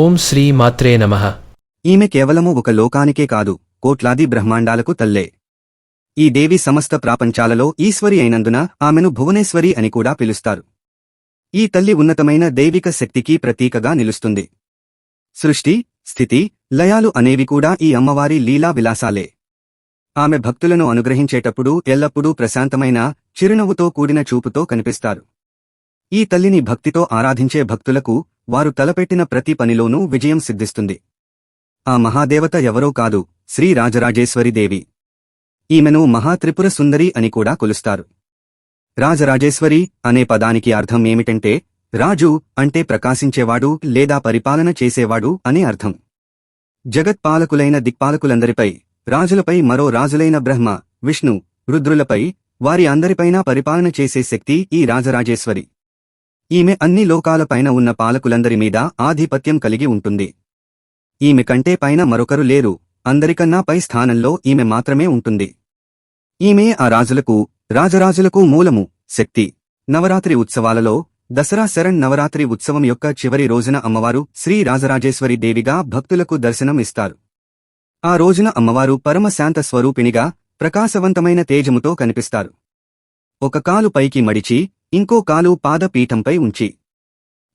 ఓం శ్రీ మాత్రే నమః. ఈమె కేవలము ఒక లోకానికే కాదు కోట్లాది బ్రహ్మాండాలకు తల్లే. ఈ దేవి సమస్త ప్రాపంచాలలో ఈశ్వరి అయినందున ఆమెను భువనేశ్వరి అని కూడా పిలుస్తారు. ఈ తల్లి ఉన్నతమైన దైవిక శక్తికి ప్రతీకగా నిలుస్తుంది. సృష్టి స్థితి లయాలు అనేవి కూడా ఈ అమ్మవారి లీలా విలాసాలే. ఆమె భక్తులను అనుగ్రహించేటప్పుడు ఎల్లప్పుడూ ప్రశాంతమైన చిరునవ్వుతో కూడిన చూపుతో కనిపిస్తారు. ఈ తల్లిని భక్తితో ఆరాధించే భక్తులకు వారు తలపెట్టిన ప్రతి పనిలోనూ విజయం సిద్ధిస్తుంది. ఆ మహాదేవత ఎవరో కాదు శ్రీ ఈమెను మహాత్రిపుర సుందరి అని కూడా కొలుస్తారు. రాజరాజేశ్వరి అనే పదానికి అర్థం ఏమిటంటే రాజు అంటే ప్రకాశించేవాడు లేదా పరిపాలన చేసేవాడు అనే అర్థం. జగత్పాలకులైన దిక్పాలకులందరిపై రాజులపై మరో రాజులైన బ్రహ్మ విష్ణు రుద్రులపై వారి అందరిపైనా పరిపాలన చేసే శక్తి ఈ రాజరాజేశ్వరి. ఈమె అన్ని లోకాలపైన ఉన్న పాలకులందరి మీద ఆధిపత్యం కలిగి ఉంటుంది. ఈమె కంటే పైన మరొకరు లేరు అందరికన్నా పై స్థానంలో ఈమె మాత్రమే ఉంటుంది. ఈమె ఆ రాజులకు రాజరాజులకు మూలము శక్తి. నవరాత్రి ఉత్సవాలలో దసరా శరణ్ నవరాత్రి ఉత్సవం యొక్క చివరి రోజున అమ్మవారు శ్రీ రాజరాజేశ్వరి దేవిగా భక్తులకు దర్శనం ఇస్తారు. ఆ రోజున అమ్మవారు పరమశాంత స్వరూపిణిగా ప్రకాశవంతమైన తేజముతో కనిపిస్తారు. ఒక కాలు పైకి మడిచి ఇంకో కాలు పాదపీఠంపై ఉంచి.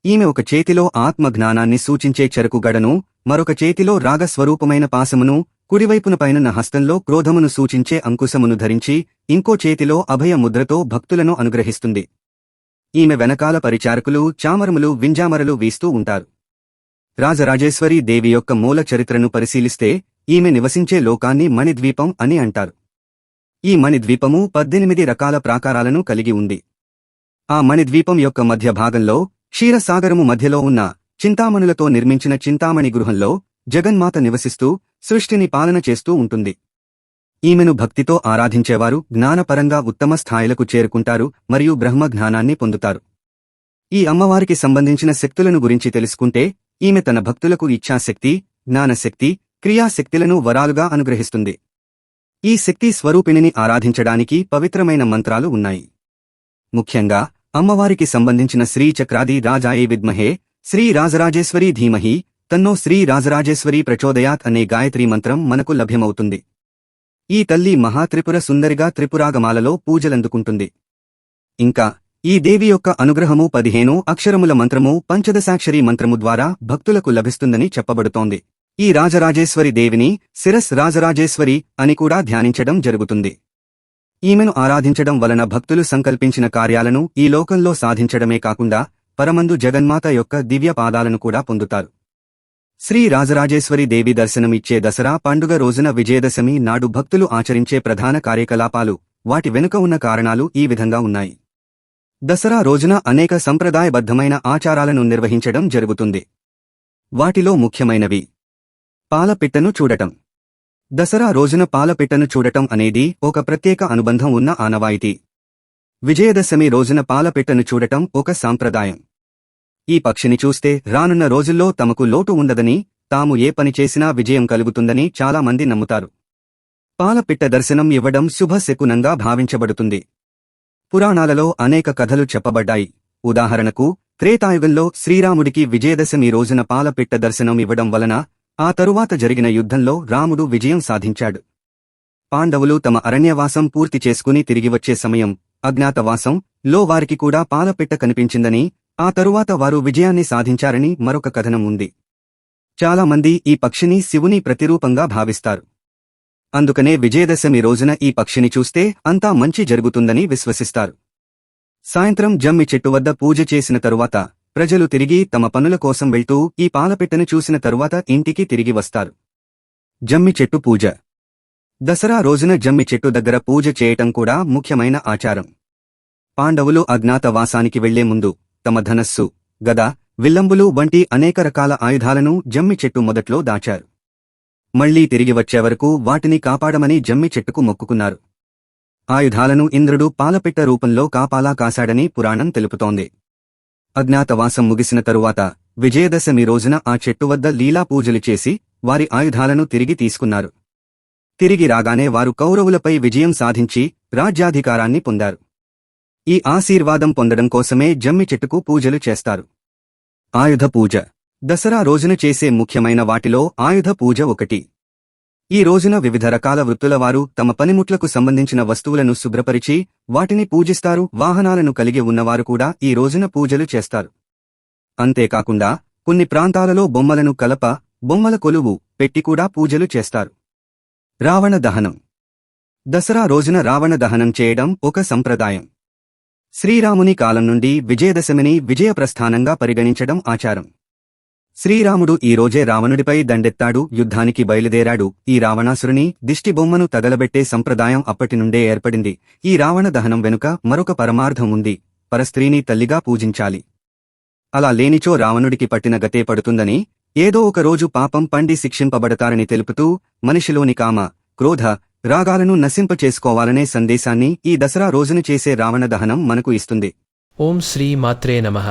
ఈమె ఒక చేతిలో ఆత్మజ్ఞానాన్ని సూచించే చెరకు గడను మరొక చేతిలో రాగస్వరూపమైన పాసమును కుడివైపున పైనున్న హస్తంలో క్రోధమును సూచించే అంకుశమును ధరించి ఇంకో చేతిలో అభయ ముద్రతో భక్తులను అనుగ్రహిస్తుంది. ఈమె వెనకాల పరిచారకులు చామరములు వింజామరలు వీస్తూ ఉంటారు. రాజరాజేశ్వరి దేవి యొక్క మూల చరిత్రను పరిశీలిస్తే ఈమె నివసించే లోకాన్ని మణిద్వీపం అని అంటారు. ఈ మణిద్వీపము పద్దెనిమిది రకాల ప్రాకారాలను కలిగి ఉంది. ఆ మణిద్వీపం యొక్క మధ్య భాగంలో క్షీరసాగరము మధ్యలో ఉన్న చింతామణులతో నిర్మించిన చింతామణి గృహంలో జగన్మాత నివసిస్తూ సృష్టిని పాలన చేస్తూ ఉంటుంది. ఈమెను భక్తితో ఆరాధించేవారు జ్ఞానపరంగా ఉత్తమ స్థాయిలకు చేరుకుంటారు మరియు బ్రహ్మ జ్ఞానాన్ని పొందుతారు. ఈ అమ్మవారికి సంబంధించిన శక్తులను గురించి తెలుసుకుంటే ఈమె తన భక్తులకు ఇచ్ఛాశక్తి జ్ఞానశక్తి క్రియాశక్తులను వరాలుగా అనుగ్రహిస్తుంది. ఈ శక్తి స్వరూపిణిని ఆరాధించడానికి పవిత్రమైన మంత్రాలు ఉన్నాయి. ముఖ్యంగా అమ్మవారికి సంబంధించిన శ్రీ చక్రాది రాజాయే విద్మహే శ్రీ రాజరాజేశ్వరి ధీమహి తన్నో శ్రీ రాజరాజేశ్వరి ప్రచోదయాత్ అనే గాయత్రీ మంత్రం మనకు లభ్యమవుతుంది. ఈ తల్లి మహాత్రిపుర సుందరిగా త్రిపురాగమాలలో పూజలందుకుంటుంది. ఇంకా ఈ దేవి యొక్క అనుగ్రహము పదిహేను అక్షరముల మంత్రము పంచదశాక్షరి మంత్రము ద్వారా భక్తులకు లభిస్తుందని చెప్పబడుతోంది. ఈ రాజరాజేశ్వరి దేవిని శిరస్ రాజరాజేశ్వరి అని కూడా ధ్యానించడం జరుగుతుంది. ఈమెను ఆరాధించడం వలన భక్తులు సంకల్పించిన కార్యాలను ఈ లోకంలో సాధించడమే కాకుండా పరమందు జగన్మాత యొక్క దివ్య పాదాలను కూడా పొందుతారు. శ్రీ రాజరాజేశ్వరి దేవి దర్శనమిచ్చే దసరా పండుగ రోజున విజయదశమి నాడు భక్తులు ఆచరించే ప్రధాన కార్యకలాపాలు వాటి వెనుక ఉన్న కారణాలు ఈ విధంగా ఉన్నాయి. దసరా రోజున అనేక సంప్రదాయబద్ధమైన ఆచారాలను నిర్వహించడం జరుగుతుంది. వాటిలో ముఖ్యమైనవి. పాలపిట్టను చూడటం. దసరా రోజున పాలపిట్టను చూడటం అనేది ఒక ప్రత్యేక అనుబంధం ఉన్న ఆనవాయితీ. విజయదశమి రోజున పాలపిట్టను చూడటం ఒక సాంప్రదాయం. ఈ పక్షిని చూస్తే రానున్న రోజుల్లో తమకు లోటు ఉండదని తాము ఏ పని చేసినా విజయం కలుగుతుందని చాలా మంది నమ్ముతారు. పాలపిట్ట దర్శనం ఇవ్వడం శుభ శకునంగా భావించబడుతుంది. పురాణాలలో అనేక కథలు చెప్పబడ్డాయి. ఉదాహరణకు త్రేతాయుగంలో శ్రీరాముడికి విజయదశమి రోజున పాలపిట్ట దర్శనం ఇవ్వడం వలన ఆ తరువాత జరిగిన యుద్ధంలో రాముడు విజయం సాధించాడు. పాండవులు తమ అరణ్యవాసం పూర్తి చేసుకుని తిరిగి వచ్చే సమయం అజ్ఞాతవాసం లో వారికి కూడా పాలపిట్ట కనిపించిందని ఆ తరువాత వారు విజయాన్ని సాధించారని మరొక కథనం ఉంది. చాలామంది ఈ పక్షిని శివుని ప్రతిరూపంగా భావిస్తారు. అందుకనే విజయదశమి రోజున ఈ పక్షిని చూస్తే అంతా మంచి జరుగుతుందని విశ్వసిస్తారు. సాయంత్రం జమ్మి చెట్టు వద్ద పూజ చేసిన తరువాత ప్రజలు తిరిగి తమ పనుల కోసం వెళ్తూ ఈ పాలపిట్టను చూసిన తరువాత ఇంటికి తిరిగి వస్తారు. జమ్మి చెట్టు పూజ. దసరా రోజున జమ్మి చెట్టు దగ్గర పూజ చేయటం కూడా ముఖ్యమైన ఆచారం. పాండవులు అజ్ఞాతవాసానికి వెళ్ళే ముందు తమ ధనస్సు గద విల్లంబులు వంటి అనేక రకాల ఆయుధాలను జమ్మి చెట్టు మొదట్లో దాచారు. మళ్ళీ తిరిగి వచ్చే వరకు వాటిని కాపాడమని జమ్మి చెట్టుకు మొక్కుకున్నారు. ఆయుధాలను ఇంద్రుడు పాలపిట్ట రూపంలో కాపాలా కాశాడని పురాణం తెలుపుతోంది. అజ్ఞాతవాసం ముగిసిన తరువాత విజయదశమి రోజున ఆ చెట్టు వద్ద లీలా పూజలు చేసి వారి ఆయుధాలను తిరిగి తీసుకున్నారు. తిరిగి రాగానే వారు కౌరవులపై విజయం సాధించి రాజ్యాధికారాన్ని పొందారు. ఈ ఆశీర్వాదం పొందడం కోసమే జమ్మి చెట్టుకు పూజలు చేస్తారు. ఆయుధ పూజ. దసరా రోజున చేసే ముఖ్యమైన వాటిలో ఆయుధ పూజ ఒకటి. ఈ రోజున వివిధ రకాల వృత్తుల వారు తమ పనిముట్లకు సంబంధించిన వస్తువులను శుభ్రపరిచి వాటిని పూజిస్తారు వాహనాలను కలిగి ఉన్నవారు కూడా ఈ రోజున పూజలు చేస్తారు. అంతేకాకుండా కొన్ని ప్రాంతాలలో బొమ్మలను కలప బొమ్మల కొలువు పెట్టి కూడా పూజలు చేస్తారు. రావణ దహనం. దసరా రోజున రావణ దహనం చేయడం ఒక సంప్రదాయం. శ్రీరాముని కాలం నుండి విజయదశమిని విజయప్రస్థానంగా పరిగణించడం ఆచారం. శ్రీరాముడు ఈ రోజే రావణుడిపై దండెత్తాడు యుద్ధానికి బయలుదేరాడు. ఈ రావణాసురుని దిష్టిబొమ్మను తగలబెట్టే సంప్రదాయం అప్పటినుండే ఏర్పడింది. ఈ రావణ దహనం వెనుక మరొక పరమార్థం ఉంది. పరస్త్రీని తల్లిగా పూజించాలి. అలా లేనిచో రావణుడికి పట్టిన గతే పడుతుందని ఏదో ఒక రోజు పాపం పండి శిక్షింపబడతారని తెలుపుతూ మనిషిలోని కామ క్రోధ రాగాలను నశింపచేసుకోవాలనే సందేశాన్ని ఈ దసరా రోజున చేసే రావణ దహనం మనకు ఇస్తుంది. ఓం శ్రీ మాత్రే నమః.